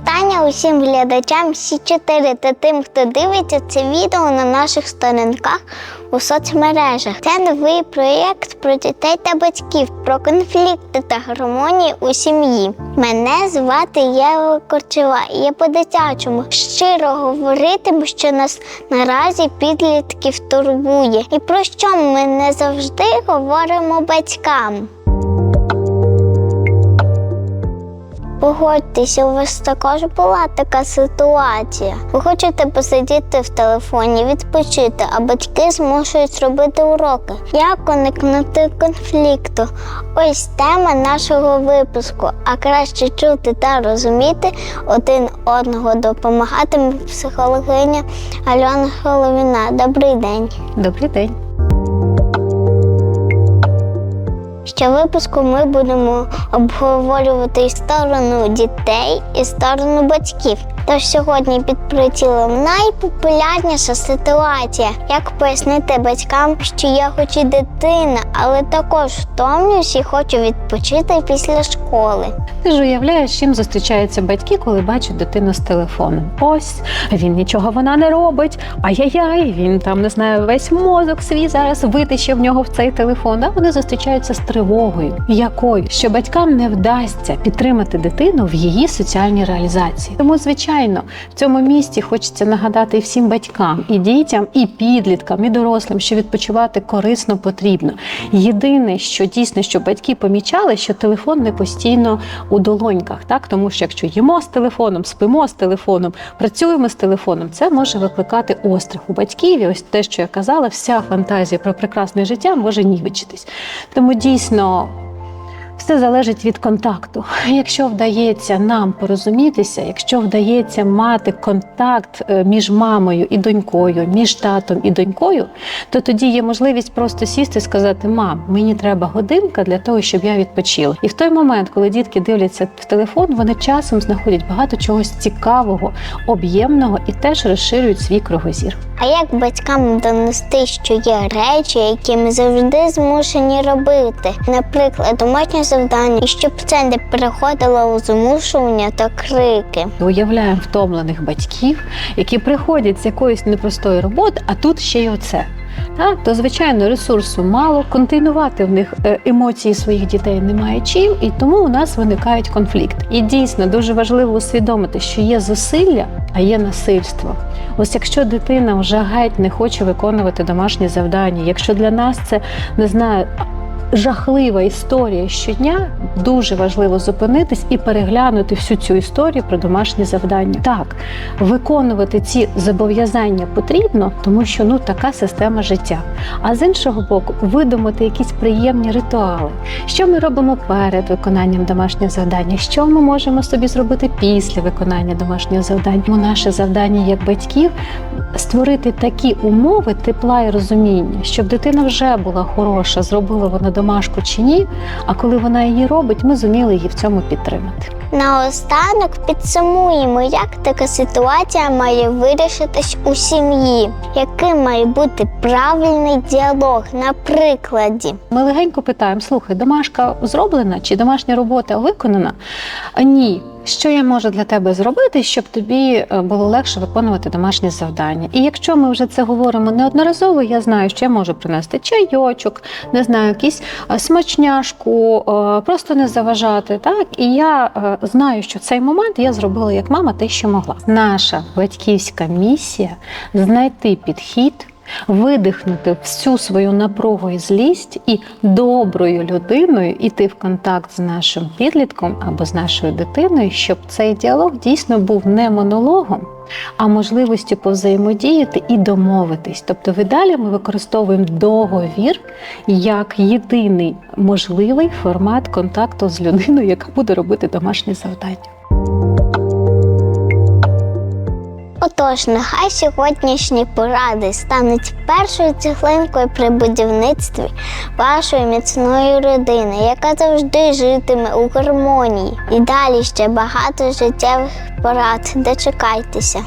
Вітання усім глядачам всі 4 та тим, хто дивиться це відео на наших сторінках у соцмережах. Це новий проєкт про дітей та батьків, про конфлікти та гармонії у сім'ї. Мене звати Єва Корчева, і я по-дитячому щиро говоритиму, що нас наразі підлітків турбує, і про що ми не завжди говоримо батькам. Погодьтеся, у вас також була така ситуація. Ви хочете посидіти в телефоні, відпочити, а батьки змушують робити уроки. Як уникнути конфлікту? Ось тема нашого випуску. А краще чути та розуміти один одного допомагатиме психологиня Альона Головіна. Добрий день. Добрий день. Що випуску ми будемо обговорювати і сторону дітей, і сторону батьків. Тож сьогодні під прицілом найпопулярніша ситуація, як пояснити батькам, що я хоч і дитина, але також втомлююсь і хочу відпочити після школи. Ти ж уявляєш, чим зустрічаються батьки, коли бачать дитину з телефоном. Ось він нічого вона не робить. Ай-яй-яй, він там не знаю, весь мозок свій зараз витище в нього в цей телефон. А вони зустрічаються з тривогою, якою що батькам не вдасться підтримати дитину в її соціальній реалізації. Тому, звичайно, в цьому місті хочеться нагадати і всім батькам, і дітям, і підліткам, і дорослим, що відпочивати корисно потрібно. Єдине, що дійсно, що батьки помічали, що телефон не постійно у долоньках, так тому що якщо їмо з телефоном, спимо з телефоном, працюємо з телефоном, це може викликати острах у батьків. І ось те, що я казала, вся фантазія про прекрасне життя може нівечитись. Тому дійсно. Все залежить від контакту. Якщо вдається нам порозумітися, якщо вдається мати контакт е, між мамою і донькою, між татом і донькою, то тоді є можливість просто сісти і сказати: Мам, мені треба годинка для того, щоб я відпочила. І в той момент, коли дітки дивляться в телефон, вони часом знаходять багато чогось цікавого, об'ємного і теж розширюють свій кругозір. А як батькам донести, що є речі, які ми завжди змушені робити? Наприклад, домашнє завдання, і щоб це не переходило у змушування та крики. Уявляємо втомлених батьків, які приходять з якоїсь непростої роботи, а тут ще й оце. Так, то звичайно ресурсу мало, контейнувати в них е, емоції своїх дітей немає чим, і тому у нас виникають конфлікти. І дійсно дуже важливо усвідомити, що є зусилля, а є насильство. Ось якщо дитина вже геть не хоче виконувати домашні завдання, якщо для нас це не знаю. Жахлива історія щодня дуже важливо зупинитись і переглянути всю цю історію про домашні завдання. Так, виконувати ці зобов'язання потрібно, тому що ну така система життя. А з іншого боку, видумати якісь приємні ритуали. Що ми робимо перед виконанням домашнього завдання? Що ми можемо собі зробити після виконання домашнього завдання? Ну, наше завдання як батьків створити такі умови тепла і розуміння, щоб дитина вже була хороша, зробила вона домашку чи ні. А коли вона її робить, ми зуміли її в цьому підтримати. Наостанок підсумуємо, як така ситуація має вирішитись у сім'ї, яким має бути правильний діалог на прикладі. Ми легенько питаємо: слухай, домашка зроблена чи домашня робота виконана? Ні. Що я можу для тебе зробити, щоб тобі е, було легше виконувати домашнє завдання? І якщо ми вже це говоримо неодноразово, я знаю, що я можу принести чайочок, не знаю, якісь е, смачняшку, е, просто не заважати. Так, і я знаю, що в цей момент я зробила як мама те, що могла. Наша батьківська місія знайти підхід видихнути всю свою напругу і злість і доброю людиною іти в контакт з нашим підлітком або з нашою дитиною, щоб цей діалог дійсно був не монологом. А можливістю повзаємодіяти і домовитись. Тобто, в ідеалі ми використовуємо договір як єдиний можливий формат контакту з людиною, яка буде робити домашні завдання. Отож, нехай сьогоднішні поради стануть першою цеглинкою при будівництві вашої міцної родини, яка завжди житиме у гармонії. І далі ще багато життєвих порад. Дочекайтеся.